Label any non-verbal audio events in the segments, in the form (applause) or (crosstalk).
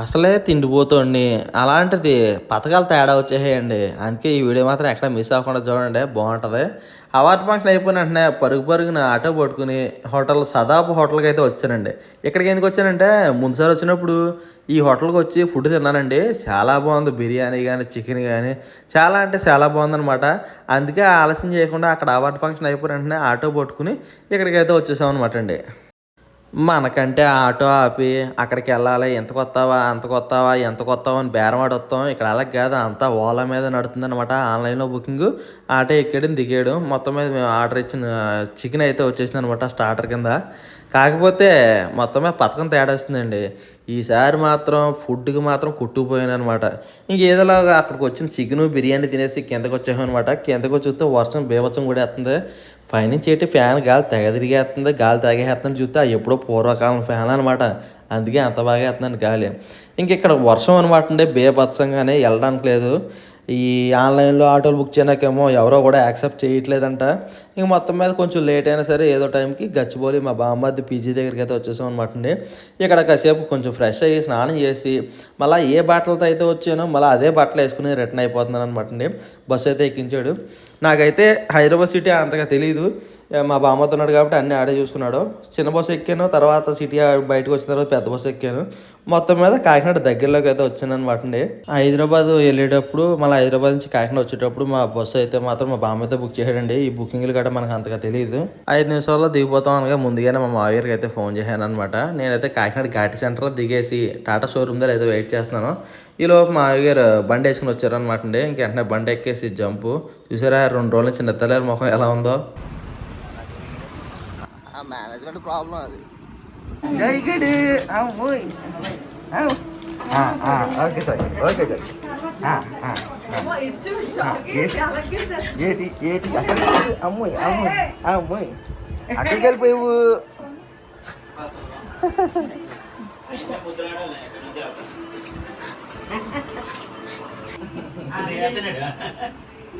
అసలే తిండిపోతుండి అలాంటిది పథకాలు తేడా వచ్చేసేయండి. అందుకే ఈ వీడియో మాత్రం ఎక్కడ మిస్ అవ్వకుండా చూడండి. బాగుంటుంది. అవార్డు ఫంక్షన్ అయిపోయిన వెంటనే పరుగు పరుగున ఆటో పట్టుకుని హోటల్ సదాపు హోటల్కి అయితే వచ్చానండి. ఇక్కడికి ఎందుకు వచ్చానంటే ముందుసారి వచ్చినప్పుడు ఈ హోటల్కి వచ్చి ఫుడ్ తిన్నానండి. చాలా బాగుంది. బిర్యానీ కానీ చికెన్ కానీ చాలా అంటే చాలా బాగుందనమాట అందుకే ఆలస్యం చేయకుండా అక్కడ అవార్డ్ ఫంక్షన్ అయిపోయిన వెంటనే ఆటో పట్టుకుని ఇక్కడికైతే అయితే వచ్చేసాం అనమాట అండి. మనకంటే ఆటో ఆపి అక్కడికి వెళ్ళాలి. ఎంత కొత్తావా? అంత కొత్తావా? ఎంత కొత్తావా అని బేరం వస్తాం ఇక్కడ అలా కాదు. అంతా ఓలా మీద నడుతుంది అనమాట ఆన్లైన్లో బుకింగ్ ఆటో ఎక్కడం దిగాడు. మొత్తం మీద మేము ఆర్డర్ ఇచ్చిన చికెన్ అయితే వచ్చేసింది అనమాట స్టార్టర్ కింద. కాకపోతే మొత్తం మీద పథకం తేడా వస్తుందండి ఈసారి మాత్రం ఫుడ్కి మాత్రం కొట్టుకుపోయాను అనమాట ఇంకేదోలాగా అక్కడికి వచ్చిన చికెను బిర్యానీ తినేసి కిందకి వచ్చాము అనమాట కిందకి వచ్చి చూస్తే వర్షం బీభత్సం కూడా వేస్తుంది. పైనుంచి ఏంటి ఫ్యాన్ గాలి తెగ తిరిగేస్తుంది గాలి తాగేస్తుంది చూస్తే అది ఎప్పుడో పూర్వకాలం ఫ్యాన్ అనమాట అందుకే అంత బాగా వేస్తుందండి గాలి. ఇంక ఇక్కడ వర్షం అనమాట అండి బేభత్సంగానే వెళ్ళడానికి లేదు. ఈ ఆన్లైన్లో ఆటోలు బుక్ చేయడానికేమో ఎవరో కూడా యాక్సెప్ట్ చేయట్లేదంట. ఇంక మొత్తం మీద కొంచెం లేట్ అయినా సరే ఏదో టైంకి గచ్చిబోలి మా బామ్మద్ది పీజీ దగ్గరికి అయితే వచ్చేసాం అనమాట అండి. ఇక్కడ కాసేపు కొంచెం ఫ్రెష్ అయ్యి స్నానం చేసి మళ్ళీ ఏ బట్టలతో అయితే వచ్చానో మళ్ళీ అదే బట్టలు వేసుకుని రిటర్న్ అయిపోతున్నాను అనమాట అండి. బస్సు అయితే ఎక్కించాడు. నాకైతే హైదరాబాద్ సిటీ అంతగా తెలియదు మా బామ్మతో ఉన్నాడు కాబట్టి అన్నీ ఆడే చూసుకున్నాడు. చిన్న బస్సు ఎక్కాను తర్వాత సిటీ బయటకు వచ్చిన తర్వాత పెద్ద బస్సు ఎక్కాను. మొత్తం మీద కాకినాడ దగ్గరలోకి అయితే వచ్చాను అనమాట అండి. హైదరాబాద్ వెళ్ళేటప్పుడు మళ్ళీ హైదరాబాద్ నుంచి కాకినాడ వచ్చేటప్పుడు మా బస్సు అయితే మాత్రం మా బామ్మ అయితే బుక్ చేశాడండి. ఈ బుకింగ్లు కూడా మనకు అంతగా తెలియదు ఐదు నిమిషాల్లో దిగిపోతాం అనగా ముందుగానే మా మావయ్యకి అయితే ఫోన్ చేశాను అనమాట నేనైతే కాకినాడ ఘాటి సెంటర్లో దిగేసి టాటా షోరూమ్ దగ్గర అయితే వెయిట్ చేస్తున్నాను. ఈలోపు మా గారు బండి వేసుకుని వచ్చారనమాట అండి. ఇంక వెంటనే బండి ఎక్కేసి జంపు. చూసారా రెండు రోజుల నుంచి నిద్రలేరు ముఖం ఎలా ఉందో. మేనేజ్మెంట్ ప్రాబ్లం అది జైగడు అమ్మోయ్ ఓకే సార్ ఓకే సార్ ఏటి ఏటి అక్కడికి అమ్మోయ్ అమ్మోయ్ అమ్మోయ్ అక్కడికి వెళ్ళిపోయావు తెప్పించాడికి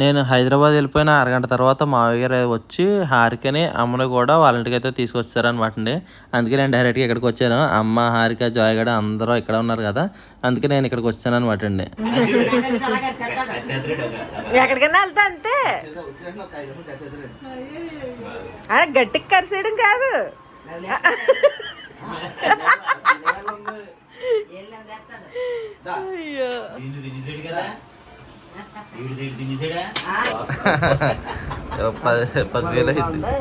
నేను హైదరాబాద్ వెళ్ళిపోయిన అరగంట తర్వాత మావయ్య గారు వచ్చి హారికని అమ్మని కూడా వాళ్ళ ఇంటికి అయితే తీసుకొచ్చారనమాట అండి. అందుకే నేను డైరెక్ట్గా ఇక్కడికి వచ్చాను. అమ్మ హారిక జాయ్ గడ అందరూ ఇక్కడ ఉన్నారు కదా. అందుకే నేను ఇక్కడికి వచ్చాను అనమాట అండి. ఎక్కడికైనా వెళ్తా అంతే. అరే గట్టికి కరిసేయడం కాదు. అయ్యో. పదివేలు అయింది.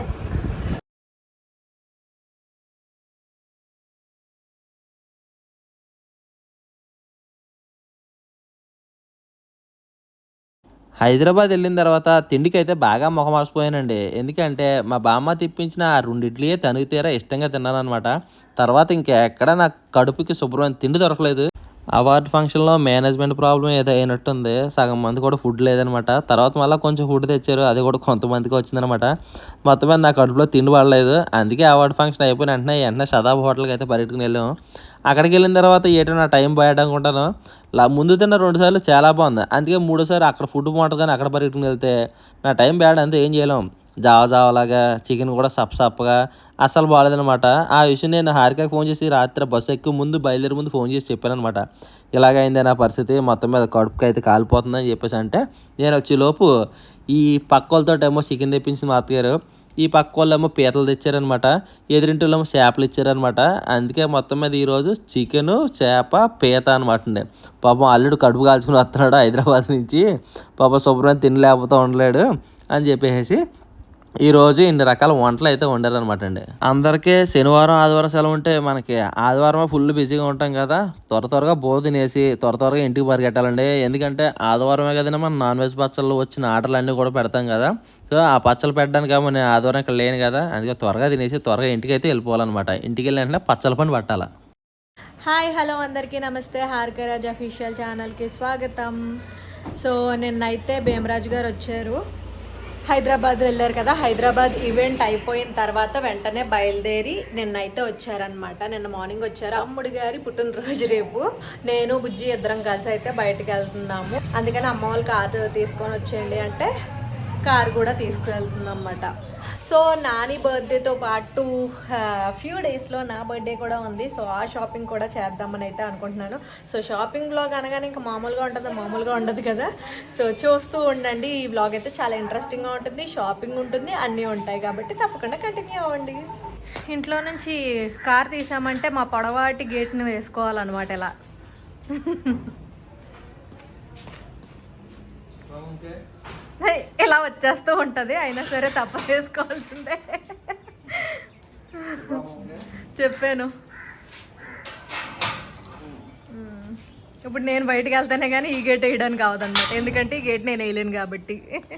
హైదరాబాద్ వెళ్ళిన తర్వాత తిండికి అయితే బాగా మొహం మార్చిపోయానండి ఎందుకంటే మా బామ్మ తిప్పించిన ఆ రెండు ఇడ్లీయే తనుగు తీరా ఇష్టంగా తిన్నాను అనమాట తర్వాత ఇంకెక్కడ నాకు కడుపుకి శుభ్రమైన తిండి దొరకలేదు. అవార్డు ఫంక్షన్లో మేనేజ్మెంట్ ప్రాబ్లం ఏదో అయినట్టుంది. సగం మంది కూడా ఫుడ్ లేదనమాట. తర్వాత మళ్ళీ కొంచెం ఫుడ్ తెచ్చారు. అది కూడా కొంతమందికి వచ్చిందనమాట. మొత్తం మీద నా కడుపులో తిండి పడలేదు. అందుకే అవార్డు ఫంక్షన్ అయిపోయిన వెంటనే వెంటనే షదాబ్ హోటల్కి అయితే పర్యటన వెళ్ళాము అక్కడికి వెళ్ళిన తర్వాత ఏటో నా టైం పోయాడనుకుంటాను ముందు తిన్న రెండు సార్లు చాలా బాగుంది. అందుకే మూడోసారి అక్కడ ఫుడ్ బాగుంటుంది కానీ అక్కడ పర్యటన వెళ్తే నా టైం బ్యాడ్ అంతే ఏం చేయలేం. జావ జావలాగా చికెన్ కూడా సప్ సప్పగా అస్సలు బాగాలేదనమాట ఆ విషయం నేను హారికకి ఫోన్ చేసి రాత్రి బస్సు ఎక్కువ ముందు బయలుదేరి ముందు ఫోన్ చేసి చెప్పాను అనమాట ఇలాగైంది నా పరిస్థితి మొత్తం మీద కడుపుకి అయితే కాలిపోతుందని చెప్పేసి అంటే నేను వచ్చేలోపు ఈ పక్క వాళ్ళతోటేమో చికెన్ తెప్పించింది మా అత్తగారు. ఈ పక్క వాళ్ళేమో పీతలు తెచ్చారనమాట ఎదురింటి వాళ్ళేమో చేపలు ఇచ్చారనమాట అందుకే మొత్తం మీద ఈరోజు చికెను చేప పీత అనమాట అండి. పాపం అల్లుడు కడుపు కాల్చుకుని వస్తున్నాడు హైదరాబాద్ నుంచి. పాపం శుభ్రం తినలేకపోతే ఉండలేడు అని చెప్పేసి ఈరోజు ఇన్ని రకాల వంటలు అయితే వండారనమాట అండి. అందరికీ శనివారం ఆదివారం సెలవు ఉంటే మనకి ఆదివారం ఫుల్ బిజీగా ఉంటాం కదా. త్వర త్వరగా బోర్ తినేసి త్వర త్వరగా ఇంటికి పరిగెట్టాలండి. ఎందుకంటే ఆదివారమే కదండి మనం నాన్ వెజ్ పచ్చళ్ళు వచ్చిన ఆటలు అన్నీ కూడా పెడతాం కదా. సో ఆ పచ్చలు పెట్టడానికి ఏమో నేను ఆదివారం ఇక్కడ లేను కదా. అందుకే త్వరగా తినేసి త్వరగా ఇంటికి అయితే వెళ్ళిపోవాలన్నమాట. ఇంటికి వెళ్ళి వెంటనే పచ్చల పని పట్టాలా. హాయ్ హలో అందరికీ నమస్తే. హార్కరాజ్ అఫీషియల్ ఛానల్కి స్వాగతం. సో నిన్నైతే భీమరాజు గారు వచ్చారు. హైదరాబాద్ వెళ్ళారు కదా హైదరాబాద్ ఈవెంట్ అయిపోయిన తర్వాత వెంటనే బయలుదేరి నిన్నైతే వచ్చారనమాట నిన్న మార్నింగ్ వచ్చారు. అమ్ముడి గారి పుట్టినరోజు రేపు. నేను బుజ్జి ఇద్దరం కలిసి అయితే బయటకు వెళ్తున్నాము. అందుకని అమ్మ వాళ్ళు కారు తీసుకొని వచ్చేయండి అంటే కారు కూడా తీసుకువెళ్తుందన్నమాట సో నాని బర్త్డేతో పాటు ఫ్యూ డేస్లో నా బర్త్డే కూడా ఉంది. సో ఆ షాపింగ్ కూడా చేద్దామని అయితే అనుకుంటున్నాను. సో షాపింగ్లో కనుక ఇంకా మామూలుగా ఉంటుంది మామూలుగా ఉండదు కదా. సో చూస్తూ ఉండండి. ఈ బ్లాగ్ అయితే చాలా ఇంట్రెస్టింగ్గా ఉంటుంది షాపింగ్ ఉంటుంది అన్నీ ఉంటాయి కాబట్టి తప్పకుండా కంటిన్యూ అవ్వండి. ఇంట్లో నుంచి కార్ తీసామంటే మా పొడవాటి గేట్ని వేసుకోవాలన్నమాట ఇలా. ఇలా వచ్చేస్తూ ఉంటుంది. అయినా సరే తప్ప చేసుకోవాల్సిందే. చెప్పాను. ఇప్పుడు నేను బయటకు వెళ్తానే కానీ ఈ గేట్ వేయడానికి అవదన్నమాట. ఎందుకంటే ఈ గేట్ నేను వేయలేను కాబట్టి.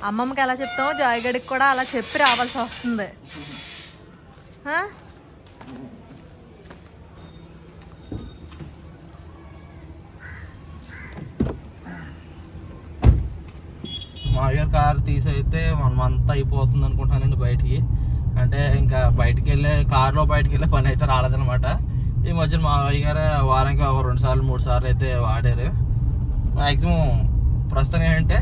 అమ్మమ్మకి ఎలా చెప్తామో జాయగడికి కూడా అలా చెప్పి రావాల్సి వస్తుంది. మామయ్య కార్ తీసైతే అయితే వన్ మంత్ అయిపోతుంది అనుకుంటానండి బయటికి. అంటే ఇంకా బయటికి వెళ్ళే కారులో బయటికి వెళ్ళే పని అయితే రాలేదనమాట ఈ మధ్యన మామయ్య గారు వారానికి ఒక రెండు సార్లు మూడు సార్లు అయితే వాడారు. మ్యాక్సిమం ప్రస్తుతం ఏంటంటే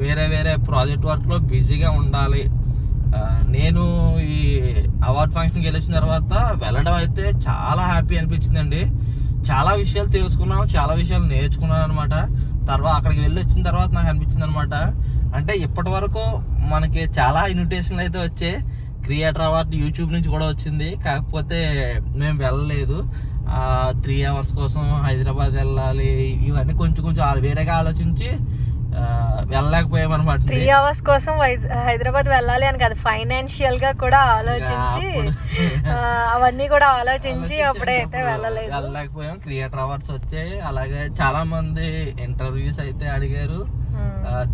వేరే వేరే ప్రాజెక్ట్ వర్క్లో బిజీగా ఉండాలి. నేను ఈ అవార్డ్ ఫంక్షన్కి వెళ్ళొచ్చిన తర్వాత వెళ్ళడం అయితే చాలా హ్యాపీ అనిపించిందండి. చాలా విషయాలు తెలుసుకున్నాను చాలా విషయాలు నేర్చుకున్నాను అనమాట తర్వాత అక్కడికి వెళ్ళి వచ్చిన తర్వాత నాకు అనిపించింది అనమాట అంటే ఇప్పటి వరకు మనకి చాలా ఇన్విటేషన్లు అయితే వచ్చాయి. క్రియేటర్ అవార్డు యూట్యూబ్ నుంచి కూడా వచ్చింది. కాకపోతే మేము వెళ్ళలేదు. త్రీ అవర్స్ కోసం హైదరాబాద్ వెళ్ళాలి. ఇవన్నీ కొంచెం కొంచెం వేరేగా ఆలోచించి వెళ్ళలేకపోయామన్నమాట త్రీ అవర్స్ కోసం హైదరాబాద్ వెళ్ళాలి అని కాదు ఫైనాన్షియల్గా కూడా ఆలోచించి అవన్నీ కూడా ఆలోచించి అప్పుడైతే వెళ్ళలేదు. వెళ్ళలేకపోయాం. క్రియేటర్ అవార్డ్స్ వచ్చాయి. అలాగే చాలా మంది ఇంటర్వ్యూస్ అయితే అడిగారు.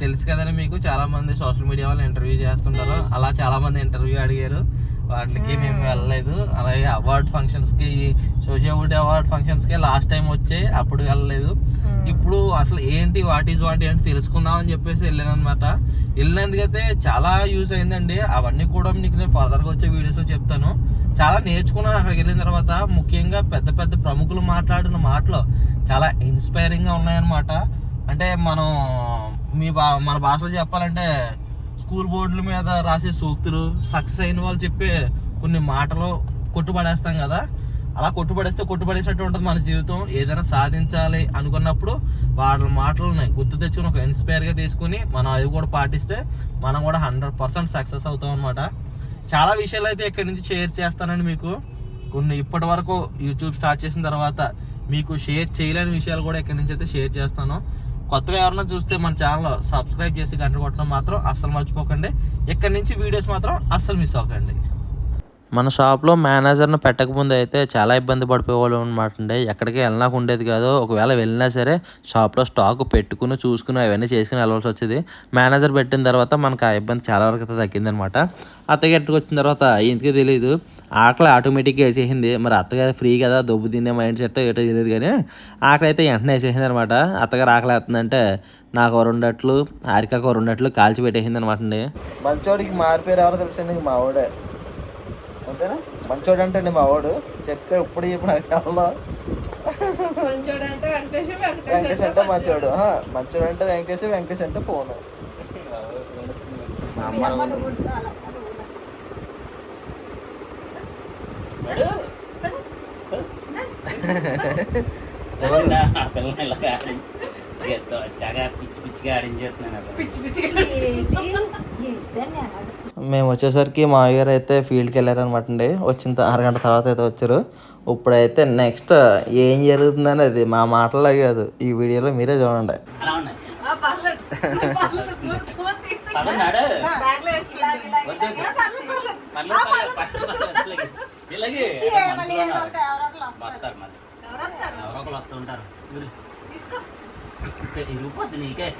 తెలుసు కదండి మీకు చాలా మంది సోషల్ మీడియా వాళ్ళు ఇంటర్వ్యూ చేస్తుంటారు. అలా చాలా మంది ఇంటర్వ్యూ అడిగారు. వాటికి మేము. వెళ్ళలేదు. అలాగే అవార్డ్ ఫంక్షన్స్కి సోషల్ మీడియా అవార్డ్ ఫంక్షన్స్కి లాస్ట్ టైం వచ్చాయి అప్పుడు వెళ్ళలేదు. ఇప్పుడు అసలు ఏంటి వాట్ ఈజ్ వాట్ ఏంటి తెలుసుకుందాం అని చెప్పేసి వెళ్ళాను అనమాట వెళ్ళినందుకైతే చాలా యూజ్ అయిందండి. అవన్నీ కూడా మీకు నేను ఫర్దర్గా వచ్చే వీడియోస్ చెప్తాను. చాలా నేర్చుకున్నాను అక్కడికి వెళ్ళిన తర్వాత. ముఖ్యంగా పెద్ద పెద్ద ప్రముఖులు మాట్లాడిన మాటలు చాలా ఇన్స్పైరింగ్గా ఉన్నాయన్నమాట. అంటే మనం మీ బా మన భాషలో చెప్పాలంటే స్కూల్ బోర్డుల మీద రాసే సూక్తులు సక్సెస్ అయిన వాళ్ళు చెప్పే కొన్ని మాటలు కొట్టుపడేస్తాం కదా. అలా కొట్టుపడేస్తే కొట్టుపడేసినట్టు ఉంటుంది మన జీవితం. ఏదైనా సాధించాలి అనుకున్నప్పుడు వాళ్ళ మాటలని గుర్తు తెచ్చుకుని ఒక ఇన్స్పైర్గా తీసుకుని మనం అవి కూడా పాటిస్తే మనం కూడా హండ్రెడ్ పర్సెంట్ సక్సెస్ అవుతాం అనమాట చాలా విషయాలు అయితే ఇక్కడి నుంచి షేర్ చేస్తానండి మీకు. కొన్ని ఇప్పటి వరకు యూట్యూబ్ స్టార్ట్ చేసిన తర్వాత మీకు షేర్ చేయలేని విషయాలు కూడా ఇక్కడి నుంచి అయితే షేర్ చేస్తాను. కొత్తగా ఎవరైనా చూస్తే మన ఛానల్ సబ్స్క్రైబ్ చేసి గంట కొట్టడం మాత్రం అస్సలు మర్చిపోకండి. ఇక్కడ నుంచి వీడియోస్ మాత్రం అస్సలు మిస్ అవ్వకండి. మన షాప్లో మేనేజర్ను పెట్టకముందు అయితే చాలా ఇబ్బంది పడిపోయేవాళ్ళు అనమాట అండి. ఎక్కడికి వెళ్ళినాకు ఉండేది కాదు. ఒకవేళ వెళ్ళినా సరే షాప్లో స్టాక్ పెట్టుకుని చూసుకుని అవన్నీ చేసుకుని వెళ్ళవలసి వచ్చేది. మేనేజర్ పెట్టిన తర్వాత మనకు ఆ ఇబ్బంది చాలా వరకు అయితే తగ్గిందనమాట అత్తగారికి వచ్చిన తర్వాత ఇంటికి తెలియదు ఆకలి ఆటోమేటిక్గా వేసేసింది. మరి అత్తగారు ఫ్రీ కదా దొబ్బు తినే మైండ్ సెట్ ఏటో తెలియదు కానీ ఆకలి అయితే వెంటనే వేసేసింది అనమాట అత్తగారు ఆకలి వేస్తుందంటే నాకు రెండట్లు ఆరికాకు రెండట్లు కాల్చి పెట్టేసింది అనమాట అండి. మంచోడికి మారిపోయారు ఎవరో తెలుసండి మా వాడే అంతేనా? మంచోడు అంటే అండి మా వాడు. చెప్తే ఇప్పుడు ఇప్పుడు నాకు తెలదు వెంకటేష్ అంటే మంచోడు. మంచోడు. అంటే వెంకటేష్ వెంకటేష్ అంటే ఫోన్. పిచ్చి పిచ్చిగా ఆడించేస్తున్నాను మేము వచ్చేసరికి మా గారు అయితే ఫీల్డ్కి వెళ్ళారనమాట అండి. వచ్చిన అరగంట తర్వాత అయితే వచ్చారు. ఇప్పుడైతే నెక్స్ట్ ఏం జరుగుతుందని అది మా మాటల్లో కాదు. ఈ వీడియోలో మీరే చూడండి. ఇలాగే మంచిగా ఉన్నారు. వస్తారు. तेरी रूपत्नी काय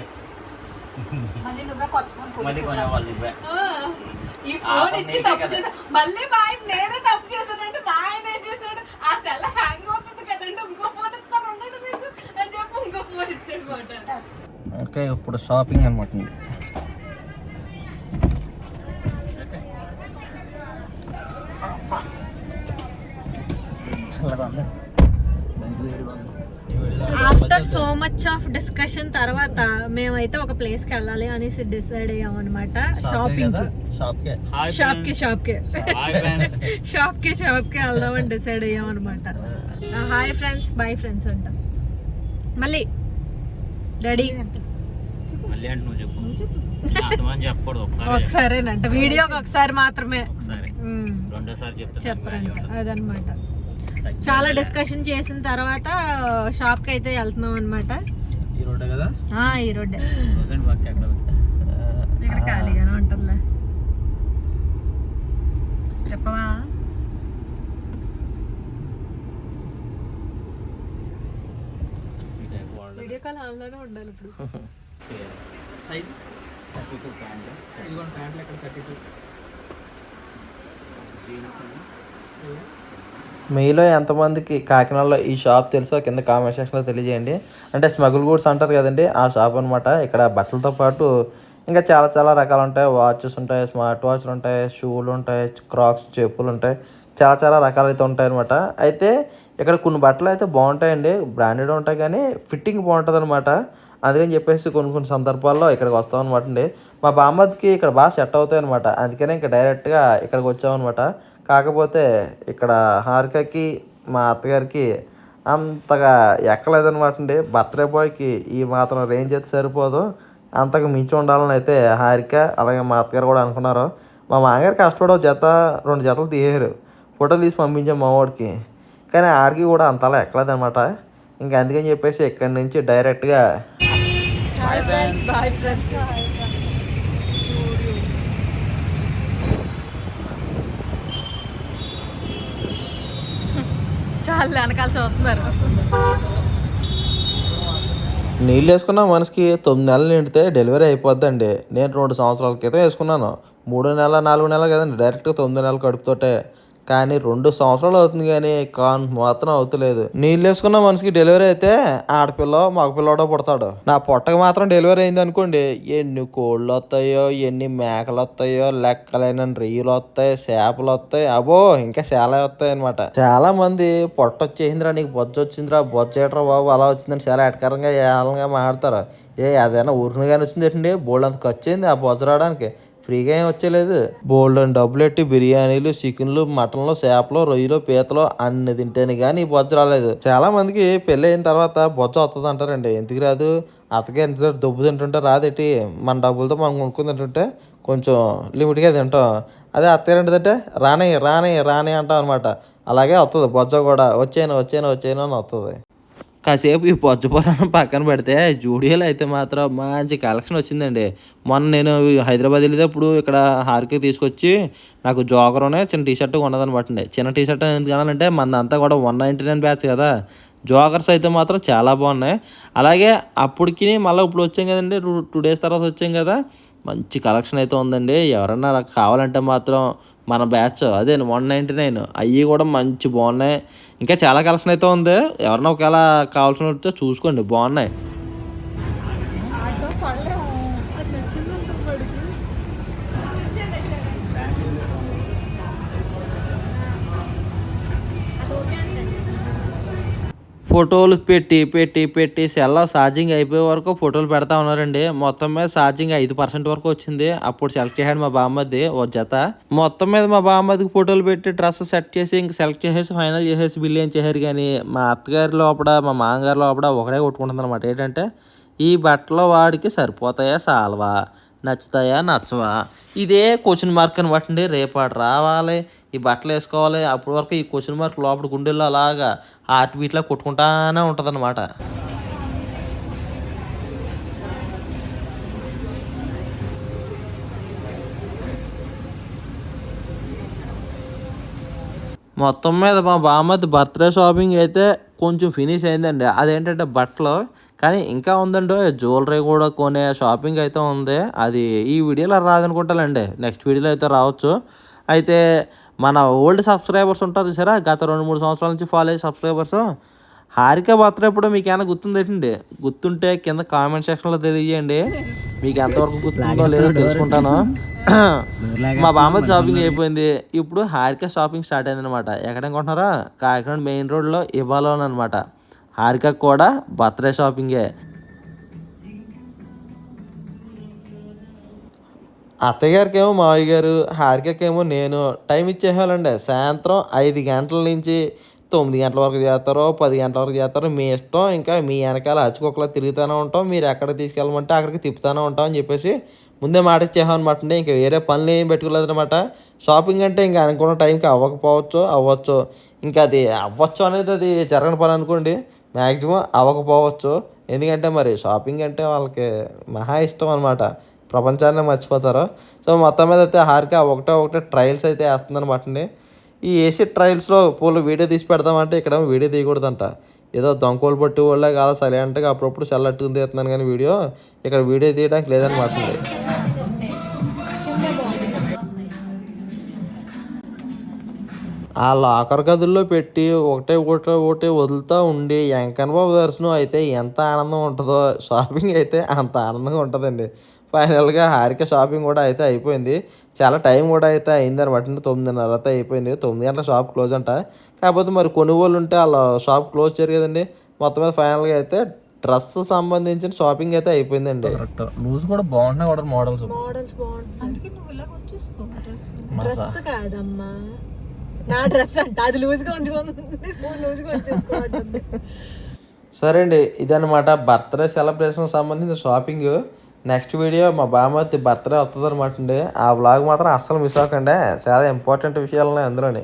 మళ్ళీ నువ్వే కొత్త ఫోన్ మళ్ళీ కొనేవాళ్ళు ఇవ్వే ఈ ఫోన్ ఇచ్చి తప్పు చేసా మళ్ళీ మా ఆయన నేనే తప్పు చేశానంటే మా ఆయన ఏం చేశాడు ఆ సెల్ హ్యాంగ్ అవుతుంది కదండి ఇంకో ఫోన్ ఇస్తాను ఉండండి మీకు అని చెప్పి ఇంకో ఫోన్ ఇచ్చాడు మాట ఓకే ఇప్పుడు షాపింగ్ అనమాట చల్లగా ఉంది after so much of discussion తర్వాత మేమైతే ఒక ప్లేస్కి వెళ్ళాలి అనేసి డిసైడ్ అయ్యాం అనమాట షాపింగ్ షాప్కి. షాప్కి షాప్కి షాప్కి షాప్కి వెళ్దామని డిసైడ్ అయ్యాం అనమాట హాయ్ ఫ్రెండ్స్ బాయ్ ఫ్రెండ్స్ అంట. మళ్ళీ రెడీ మళ్ళీ అంటే నువ్వు చెప్పు. అంతమంది చెప్పకూడదు ఒకసారి ఒకసారేనంట. వీడియోకి ఒకసారి మాత్రమే. చెప్పరంట. అదనమాట చాలా డిస్కషన్ చేసిన తర్వాత షాప్కి అయితే వెళ్తున్నాం అనమాట ఈ రోడ్డే కదా? ఈ (laughs) ఇక్కడ ఖాళీగానే ఉంటుందిలే. చెప్పవా? వీడియో కాల్ ఆన్లోనే ఉండాలి ఇప్పుడు. సైజ్ థర్టీ టూ ప్యాంట్ ఇదిగోండి ప్యాంట్లు ఎక్కడ? థర్టీ టూ జీన్స్ మీలో ఎంతమందికి కాకినాడలో ఈ షాప్ తెలుసో కింద కామెంట్ సెక్షన్లో తెలియజేయండి. అంటే స్మగుల్ గూడ్స్ అంటారు కదండి ఆ షాప్ అనమాట ఇక్కడ బట్టలతో పాటు ఇంకా చాలా చాలా రకాలు ఉంటాయి. వాచెస్ ఉంటాయి స్మార్ట్ వాచ్లు ఉంటాయి షూలు ఉంటాయి క్రాక్స్ చెప్పులు ఉంటాయి. చాలా చాలా రకాలు అయితే ఉంటాయి అనమాట అయితే ఇక్కడ కొన్ని బట్టలు అయితే బాగుంటాయండి బ్రాండెడ్ ఉంటాయి కానీ ఫిట్టింగ్ బాగుంటుంది అనమాట అందుకని చెప్పేసి కొన్ని కొన్ని సందర్భాల్లో ఇక్కడికి వస్తాం అనమాట అండి. మా బామ్మద్కి ఇక్కడ బాగా సెట్ అవుతాయి అనమాట అందుకనే ఇంకా డైరెక్ట్గా ఇక్కడికి వచ్చామన్నమాట కాకపోతే ఇక్కడ హారికకి మా అత్తగారికి అంతగా ఎక్కలేదనమాట అండి బర్త్డే బాయ్కి ఈ మాత్రం రేంజ్ అయితే సరిపోదు. అంతకు మించి ఉండాలని అయితే హారిక అలాగే మా అత్తగారు కూడా అనుకున్నారు. మా మామగారు కష్టపడి ఒక జత రెండు జతలు తీసారు ఫోటోలు తీసి పంపించాం మా వాడికి. కానీ ఆడికి కూడా అంతలా ఎక్కలేదనమాట ఇంకా అందుకని చెప్పేసి ఇక్కడి నుంచి డైరెక్ట్గా బాయ్ ఫ్రెండ్స్ బాయ్ ఫ్రెండ్స్ వాళ్ళు వెనకాల చూస్తున్నారు. నీళ్ళు వేసుకున్న మనసుకి తొమ్మిది నెలలు నిండితే డెలివరీ అయిపోద్దండి. నేను రెండు సంవత్సరాల క్రితం వేసుకున్నాను. మూడు నెలల నాలుగు నెలలు కదండి డైరెక్ట్గా తొమ్మిది నెలలు కడుపుతోటే. కానీ రెండు సంవత్సరాలు అవుతుంది కానీ కాన్ మాత్రం అవుతలేదు. నీళ్ళు వేసుకున్న మనిషికి డెలివరీ అయితే ఆడపిల్ల మగపిల్లడో పుడతాడు. నా పొట్టకి మాత్రం డెలివరీ అయింది అనుకోండి ఎన్ని కోళ్ళు వస్తాయో ఎన్ని మేకలు వస్తాయో లెక్కలైన రొయ్యలు వస్తాయి చేపలు వస్తాయి అబో ఇంకా చాలా వస్తాయి అనమాట చాలా మంది పొట్ట వచ్చేసిందిరా నీకు బొజ్జ వచ్చిందిరా బొజ్జేట్రా బాబు అలా వచ్చిందని చాలా ఎటకరంగా ఏలంగా మాట్లాడతారు. ఏ అదైనా ఊరిని కానీ వచ్చింది ఏంటండి బోల్డ్ అంత ఖర్చు అయింది ఆ బొజ్జ రావడానికి. ఫ్రీగా ఏం వచ్చేలేదు. బోల్డ్ అని డబ్బులు ఎట్టి బిర్యానీలు చికెన్లు మటన్లు చేపలు రొయ్యలు పీతలు అన్ని తింటేనే కానీ ఈ బొజ్జ రాలేదు. చాలా మందికి పెళ్ళి అయిన తర్వాత బొజ్జ వస్తుంది అంటారండి. ఎందుకు రాదు? అతకే ఎంత దుబ్బు తింటుంటే రాదేటి మన డబ్బులతో మనం కొనుక్కుని తింటుంటే కొంచెం లిమిట్గా తింటాం. అదే అత్తగారు ఏంటంటే రాని రాని అంటాం అనమాట అలాగే వస్తుంది బొజ్జ కూడా వచ్చాను వచ్చాను వచ్చాను అని వస్తుంది కాసేపు ఈ పొజ్జ పొలాన్ని పక్కన పెడితే జూడియోలో అయితే మాత్రం మంచి కలెక్షన్ వచ్చిందండి. మొన్న నేను హైదరాబాద్ వెళ్ళేటప్పుడు ఇక్కడ హార్కి తీసుకొచ్చి నాకు జోగర్నే చిన్న టీషర్ట్ కొన్నదనమాట అండి చిన్న టీషర్ట్ ఎందుకు కొనాలంటే మనదంతా కూడా వన్ నైంటీ నైన్ బ్యాచ్ కదా. జోగర్స్ అయితే మాత్రం చాలా బాగున్నాయి. అలాగే అప్పటికి మళ్ళీ ఇప్పుడు వచ్చాం కదండి టూ డేస్ తర్వాత వచ్చాం కదా. మంచి కలెక్షన్ అయితే ఉందండి. ఎవరన్నా నాకు కావాలంటే మాత్రం మన బ్యాచ్ అదే వన్ నైంటీ నైన్ అవి కూడా మంచి బాగున్నాయి. ఇంకా చాలా కలెక్షన్ అయితే ఉంది. ఎవరన్నా ఒకవేళ కావాల్సిన చూసుకోండి. బాగున్నాయి. ఫోటోలు పెట్టి పెట్టి పెట్టి సెల్ ఛార్జింగ్ అయిపోయే వరకు ఫోటోలు పెడతా ఉన్నారండి. మొత్తం మీద ఛార్జింగ్ ఐదు పర్సెంట్ వరకు వచ్చింది. అప్పుడు సెలెక్ట్ చేశాడు మా బామ్మది ఓ జత. మొత్తం మీద మా బామ్మదికి ఫోటోలు పెట్టి డ్రెస్ సెట్ చేసి ఇంక సెలెక్ట్ చేసేసి ఫైనల్ చేసేసి బిల్ ఏం చేశారు కానీ మా అత్తగారి లోపల మా మామగారి లోపల ఒకటే కొట్టుకుంటుంది అనమాట ఏంటంటే ఈ బట్టలు వాడికి సరిపోతాయా సాల్వా? నచ్చుతాయా? నచ్చవా? ఇదే క్వశ్చన్ మార్క్ అని బట్టండి రేపాడు రావాలి. ఈ బట్టలు వేసుకోవాలి. అప్పటి వరకు ఈ క్వశ్చన్ మార్క్ లోపల గుండెల్లో అలాగా హార్ట్ బీట్లో కొట్టుకుంటానే ఉంటుంది అనమాట మొత్తం మీద మా బామ్మది బర్త్డే షాపింగ్ అయితే కొంచెం ఫినిష్ అయిందండి. అదేంటంటే బట్టలు కానీ ఇంకా ఉందండి జ్యువెలరీ కూడా కొనే షాపింగ్ అయితే ఉంది. అది ఈ వీడియోలో రాదనుకుంటానండి. నెక్స్ట్ వీడియోలో అయితే రావచ్చు. అయితే మన ఓల్డ్ సబ్స్క్రైబర్స్ ఉంటారు చూసారా? గత రెండు మూడు సంవత్సరాల నుంచి ఫాలో అయ్యే సబ్స్క్రైబర్స్. హారిక బర్త్డే ఇప్పుడు మీకు ఏమైనా గుర్తుందేటండి? గుర్తుంటే కింద కామెంట్ సెక్షన్లో తెలియజేయండి. మీకు ఎంతవరకు గుర్తుందో లేదో తెలుసుకుంటాను. మా బామ్మ షాపింగ్ అయిపోయింది. ఇప్పుడు హారిక షాపింగ్ స్టార్ట్ అయింది అనమాట ఎక్కడ అనుకుంటున్నారా? కాకినాడ మెయిన్ రోడ్లో ఇవ్వాలో అనమాట హారిక కూడా బర్త్డే షాపింగే. అత్తయ్య గారికి ఏమో మావయ్య గారు హారికకేమో నేను టైం ఇచ్చేసేవాళ్ళండి. సాయంత్రం ఐదు గంటల నుంచి తొమ్మిది గంటల వరకు చేస్తారో పది గంటల వరకు చేస్తారో మీ ఇష్టం. ఇంకా మీ వెనకాల అచ్చుకోకలా తిరుగుతూనే ఉంటాం. మీరు ఎక్కడికి తీసుకెళ్ళమంటే అక్కడికి తిప్పుతూనే ఉంటాం అని చెప్పేసి ముందే మాట ఇచ్చేసాం అండి. ఇంకా వేరే పనులు ఏం పెట్టుకోలేదు అనమాట షాపింగ్ అంటే ఇంకా అనుకున్న టైంకి అవ్వకపోవచ్చు అవ్వచ్చు. ఇంకా అది అవ్వచ్చు అనేది అది జరగని పని అనుకోండి. మ్యాక్సిమం అవ్వకపోవచ్చు. ఎందుకంటే మరి షాపింగ్ అంటే వాళ్ళకి మహా ఇష్టం అనమాట ప్రపంచాన్ని మర్చిపోతారు. సో మొత్తం మీద అయితే హారిక ఒకటే ఒకటే ట్రయల్స్ అయితే వేస్తుంది అండి. ఈ ఏసీ ట్రయల్స్లో పూలు వీడియో తీసి పెడదామంటే ఇక్కడ వీడియో తీయకూడదంట. ఏదో దొంకోలు పట్టి వాళ్ళే కాదు సైలెంట్గా అప్పుడప్పుడు చల్లట్టుకుని తీస్తున్నాను కానీ వీడియో ఇక్కడ వీడియో తీయడానికి లేదనమాట ఆ లాకర్ గదుల్లో పెట్టి ఒకటే ఒకటే ఒకటే వదులుతూ ఉండి వెంకన్న బాబు దర్శనం అయితే ఎంత ఆనందం ఉంటుందో. షాపింగ్ అయితే అంత ఆనందంగా ఉంటుందండి. ఫైనల్గా హారిక షాపింగ్ కూడా అయితే అయిపోయింది. చాలా టైం కూడా అయితే అయిందనమాట అంటే తొమ్మిదిన్నర అయితే అయిపోయింది. తొమ్మిది గంటల షాప్ క్లోజ్ అంట. కాకపోతే మరి కొనుగోలు ఉంటే వాళ్ళ షాప్ క్లోజ్ చేయరు కదండి. మొత్తం మీద ఫైనల్గా అయితే డ్రెస్ సంబంధించిన షాపింగ్ అయితే అయిపోయిందండి. లూజ్ కూడా బాగుంటున్నాయి కూడా మోడల్స్. మోడల్స్ బాగుంటాయి అందుకే నువ్వు ఇలా వచ్చేసుకో. డ్రెస్ డ్రెస్ కాదమ్మా. నా డ్రెస్ అంట. అది లూజ్గా ఉంచుకుంది లూజ్గా ఉంచేసుకోవట్టుంది సరే అండి ఇదనమాట బర్త్డే సెలబ్రేషన్ సంబంధించిన షాపింగ్. నెక్స్ట్ వీడియో మా బామ్మతి బర్త్డే వస్తుంది అనమాట అండి. ఆ వ్లాగ్ మాత్రం అస్సలు మిస్ అవ్వకండి. చాలా ఇంపార్టెంట్ విషయాలు ఉన్నాయి అందులోని.